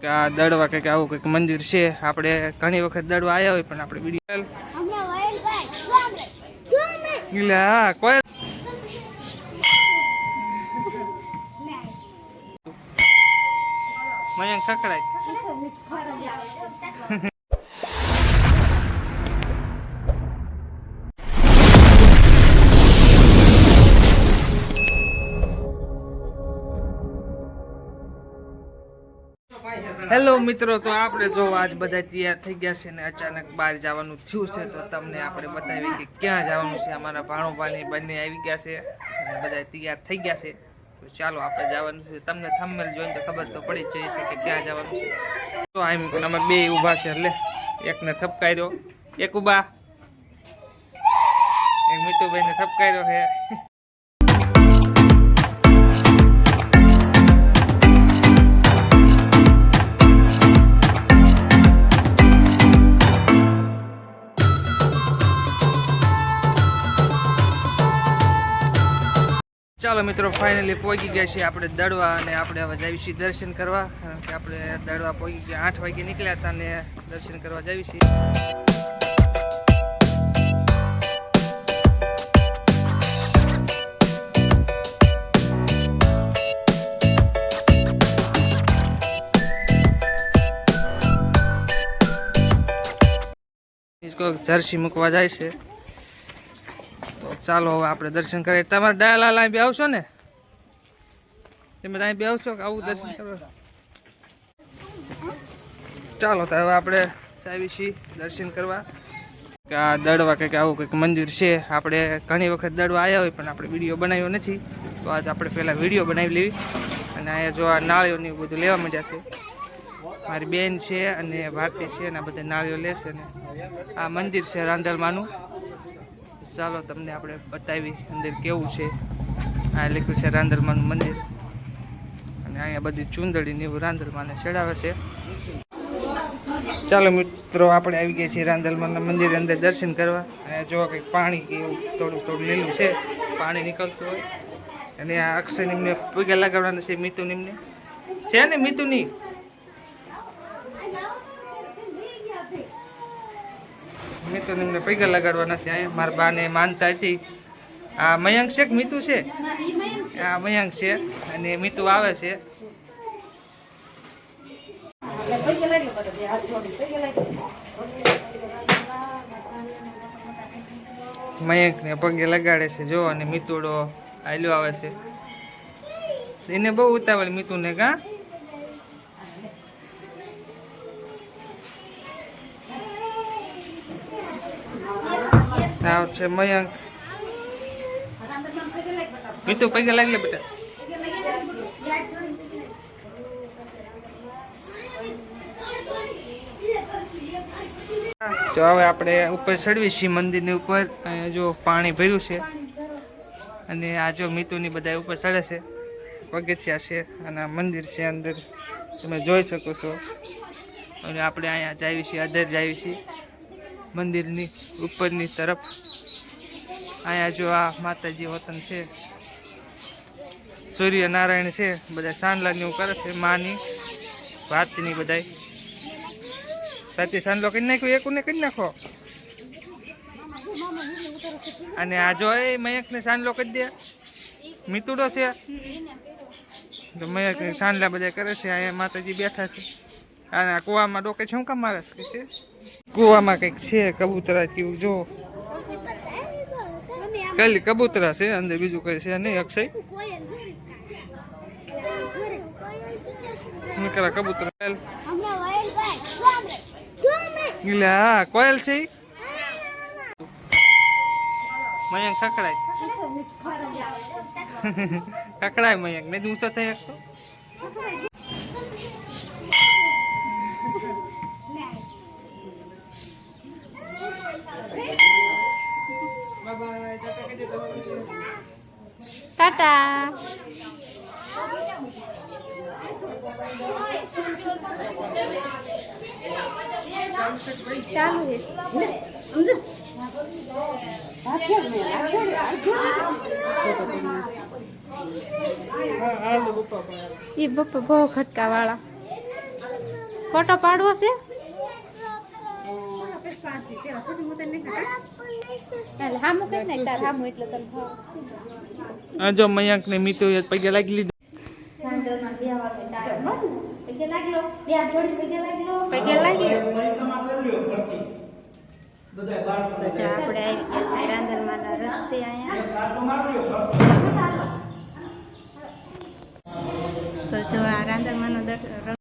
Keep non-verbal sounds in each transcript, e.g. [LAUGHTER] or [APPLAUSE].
કે આ દડવા કંઈક આવું કંઈક મંદિર છે. આપણે ઘણી વખત દડવા આવ્યા હોય પણ આપણે એટલે હા, કોઈ મયંક ખકડાય હેલો મિત્રો, તો આપણે જો આજ બધા તૈયાર થઈ ગયા છે ને અચાનક બહાર જવાનું થયું છે, તો તમને આપણે બતાવીએ કે ક્યાં જવાનું છે. અમારા ભાણુભાની બંને આવી ગયા છે બધા તૈયાર થઈ ગયા છે. તો ચાલો આપણે જવાનું છે. તમને થંબનેલ જોઈને તો ખબર તો પડી જ જાય છે કે ક્યાં જવાનું છે. તો આમ અમે બે ઊભા છે એટલે એકને થપકાર્યો. એક ઊભા. એક મિતુભાઈને થપકાર્યો છે. ચાલો મિત્રો ફાઇનલી પહોંચી ગયા છીએ આપણે દડવા અને આપણે હવે જઈએ છીએ દર્શન કરવા. કારણ કે આપણે દડવા પહોંચી ગયા, આઠ વાગે નીકળ્યા હતા અને દર્શન કરવા જઈએ છીએ. જર્સી મૂકવા જાય છે. ચાલો હવે આપણે દર્શન કરીએ. તમારે ડાયાલાલ અહીં બી આવશો ને? તમે ત્યાં બી આવશો કે આવું દર્શન કરવા? ચાલો તો હવે આપણે જાવી છીએ દર્શન કરવા. કે આ દડવા કંઈક આવું કંઈક મંદિર છે. આપણે ઘણી વખત દડવા આવ્યા હોય પણ આપણે વીડિયો બનાવ્યો નથી. તો આજ આપણે પહેલાં વીડિયો બનાવી લેવી. અને અહીંયા જો આ નાળીઓને બધું લેવા માંડ્યા છે. મારી બેન છે અને ભારતી છે અને આ બધા નાળીઓ લેશે ને આ મંદિર છે રાંધલમાનું. ચાલો તમને આપણે બતાવી અંદર કેવું છે. આ લખ્યું છે રાંદરમાનું મંદિર. અને અહીંયા બધી ચૂંદડી ને એવું રાંદરમાને ચડાવે છે. ચાલો મિત્રો, આપણે આવી ગયા છીએ રાંદલમાના મંદિર અંદર દર્શન કરવા. અહીંયા જો કંઈક પાણી કે એવું થોડું થોડું લીલું છે, પાણી નીકળતું હોય. અને આ અક્ષય નિમને પગે લગાડવાના છે મિતુ નિમને છે ને મીતુની? મીતુ એમને પગે લગાડવાના છે. અહીંયા મારા બાને માનતા હતી. આ મયંક છે કે મીતુ છે? આ મયંક છે અને મીતુ આવે છે. મયંકને પગે લગાડે છે. જો, અને મિતુડો આલ્યો આવે છે. એને બહુ ઉતાવળ મિતુને કા? આ છે, મયંક. મિતુ, પગે લાગલે બેટા. જો હવે આપણે ઉપર ચડવી છીએ મંદિરની ઉપર. જો પાણી ભર્યું છે. અને આ જો મિતુની બધા ઉપર ચડે છે. પગથિયા છે અને મંદિર છે અંદર. તમે જોઈ શકો છો. અને આપણે અહીંયા જાવી છીએ, અધર જાવી છીએ. મંદિરની ઉપરની તરફ. અહીંયા જો આ માતાજી વતન છે, સૂર્યનારાયણ છે, બધા સાંડલાની એવું કરે છે, માની, ભાતની બધાય. સાથી સાંડલો કરી નાખ્યો એકુને કરી નાખો. અને આ જો એ મયંકને સાંડલો કરી દે. મિતુડો છે. તો મયંક સાંડલા બધા કરે છે, અહીંયા માતાજી બેઠા છે. અને આ કુવામાં ડોકે છે, શું કામ મારે છે છે? કૂવામાં કંઈક છે, કબૂતરા કેવું જો. ખાલી કબૂતરા છે, અંદર બીજું કઈ છે નહીં, અક્ષય? કબૂતરા ગામડે એટલે હા, કોયલ છે? મયંક ખકડાય [LAUGHS] ખકડાય મયંક ને ઊંચો થઈ શકતો. ટાટા. ચાલુ છે. એ બપ્પા બહુ ખટકા વાળા ફોટો પાડવો છે ચાલ હામું કર ને તાર હામું એટલે તને ભાવે. આ જો મયંક ને મીતુ પગે લાગી લીધું. આપણે આવી ગયા છીએ રાંદલમાંના રથ છે અહીંયા તો જો આ રાંદલમાંનો દર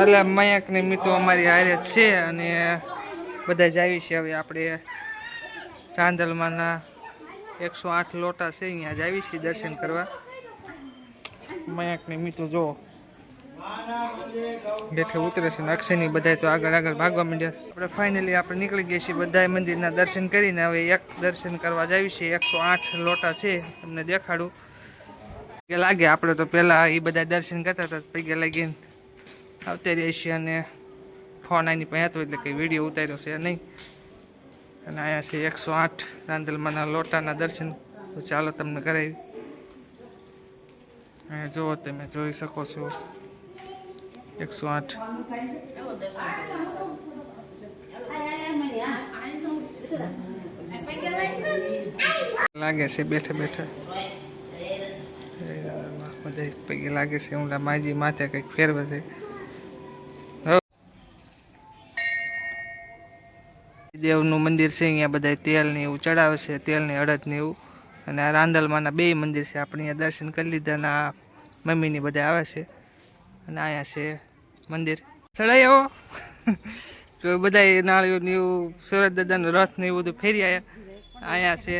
એટલે મયંક ને મીતુ અમારી હારે છે અને બધા જ આવી છે. હવે આપણે ચાંદલમાંના એકસો આઠ લોટા છે, અહીંયા જ આવી છીએ દર્શન કરવા. મયંક ને મીતુ જો બેઠે ઉતરે છે અક્ષયની બધા તો આગળ આગળ ભાગવા માંડ્યા આપણે ફાઇનલી આપણે નીકળી ગયા છીએ બધા મંદિરના દર્શન કરીને. હવે એક દર્શન કરવા જાવી છીએ. એકસો આઠ લોટા છે, તમને દેખાડું. કે લાગે આપણે તો પહેલાં એ બધા દર્શન કરતા હતા પગે લાગીને આવતા રહીએ છીએ અને ફોન આની પાસે હતો એટલે કંઈ વીડિયો ઉતાર્યો છે નહીં. અને અહીંયા છે એકસો આઠ રાંદલમાંના લોટાના દર્શન. તો ચાલો તમને કરાવી. અહીંયા જુઓ તમે, જોઈ શકો છો. એકસો આઠ. લાગે છે બેઠે બેઠે. બધા પગે લાગે છે ઊંડા માજી માથે કંઈક ફેરવે છે. દેવનું મંદિર છે, અહીંયા બધા તેલને એવું ચડાવે છે તેલની અડદને એવું. અને આ રાંદલમાંના બે મંદિર છે, આપણે અહીંયા દર્શન કરી લીધા અને આ મમ્મીની બધા આવે છે. અને અહીંયા છે મંદિર. ચડાઈ આવો. [LAUGHS] તો બધા નાળીઓને એવું સુરત દાદાનો રથ એવું બધું ફેરી આવ્યા અહીંયા છે.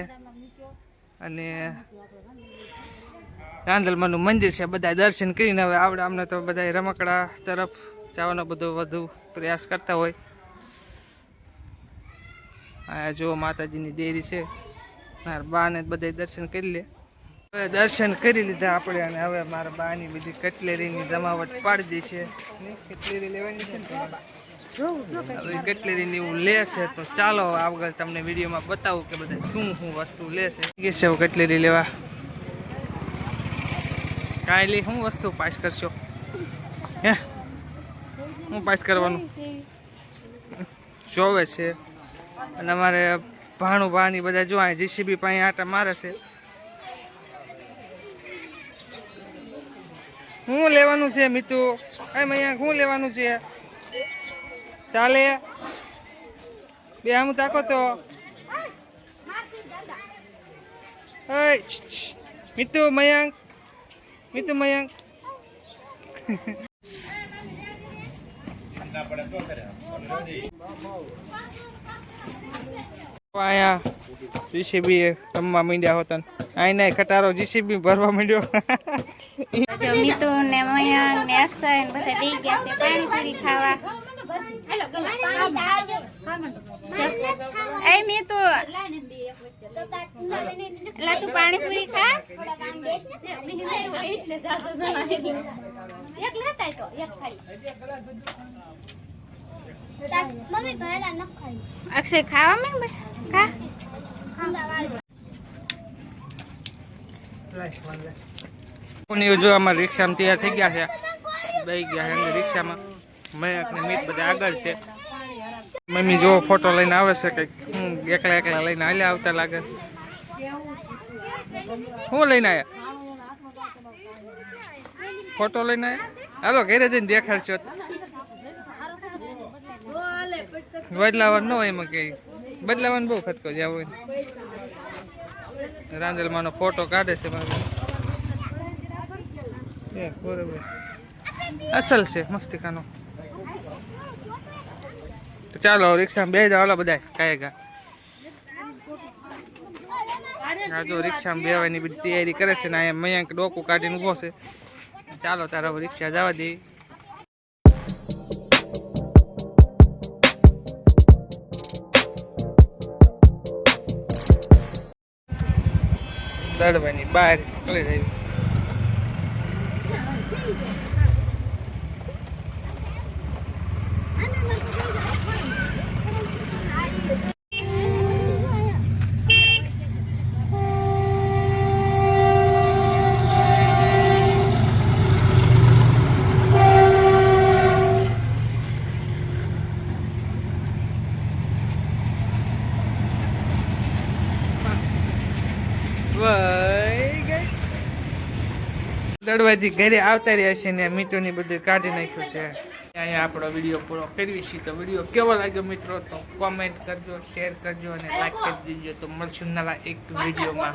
અને રાંદલમાંનું મંદિર છે બધા દર્શન કરીને હવે આવડે. અમને તો બધા રમકડા તરફ જવાનો બધો વધુ પ્રયાસ કરતા હોય. આ જો માતાજીની દેરી છે. મારા બાને બધા દર્શન કરી લે. હવે દર્શન કરી લીધા આપણે અને હવે મારા બાની બધી કટલેરીની જમાવટ પાડી દઈ છે. કટલેરી લેવાની છે હવે કટલેરીની એવું લે છે તો ચાલો આગળ તમને વિડીયોમાં બતાવું કે બધા શું શું વસ્તુ લેશે. છે કટલેરી લેવા. કાંઈ લે શું વસ્તુ પાસ કરશો? હે? હું પાસ કરવાનું? જોવે છે. અને અમારે ભાણું ભાણી બધા જો અહીં જીસીબી પાસે આટા મારે છે. શું લેવાનું છે મિતુ? એમ અહીંયા શું લેવાનું છે? ચાલે? બે આમ તાકો તો. મિતુ મયંક. મિતુ મયંક. અહીંયા જીસીબી રમવા માંડ્યા હતા અહીં નહીં ખટારો જીસીબી ભરવા માંડ્યો. મિતુ ને મયા ને અક્ષય ને બધા બેસી ગયા છે પાણીપુરી ખાવા. એ મિતુ લા તું પાણીપુરી ખાસ? અક્ષય, ખાવા માંગ ખા. જો અમારા રિક્ષામાં તૈયાર થઈ ગયા છે. બે ગયા છે રિક્ષામાં. મયંક ને બધા આગળ છે. મમ્મી જો ફોટો લઈને આવે છે કંઈક. હું એકલા એકલા લઈને હાલ્યા આવતા લાગે. હું લઈને આવ્યા ફોટો લઈને આવ્યા હાલો, ઘરે જઈને દેખાડશો તો. બદલાવાનું ન હોય એમાં કઈ. બદલાવાનું બહુ ખટકો જ્યાં હોય. રાંદલમાંનો ફોટો કાઢે છે મારો. બરોબર. અસલ છે, મસ્તિકાનો. તો ચાલો રિક્ષામાં બે જાવ ઓલા બધા કાયગા આ જો રિક્ષામાં બેવાની બધી તૈયારી કરે છે ને, અહીંયા મયંક ડોકું કાઢીને ઊભો છે. ચાલો, તારા રિક્ષા જવા દે. દડવાની બહાર નીકળી જાય દડવાથી ઘરે આવતા રહ્યા છે ને મિત્રોની બધું કાઢી નાખ્યું છે. અહીંયા આપણો વીડિયો પૂરો કરવી છે તો વીડિયો કેવો લાગ્યો મિત્રો? તો કોમેન્ટ કરજો શેર કરજો અને લાઈક કરી દેજો. તો મળશું નવા એક વિડીયોમાં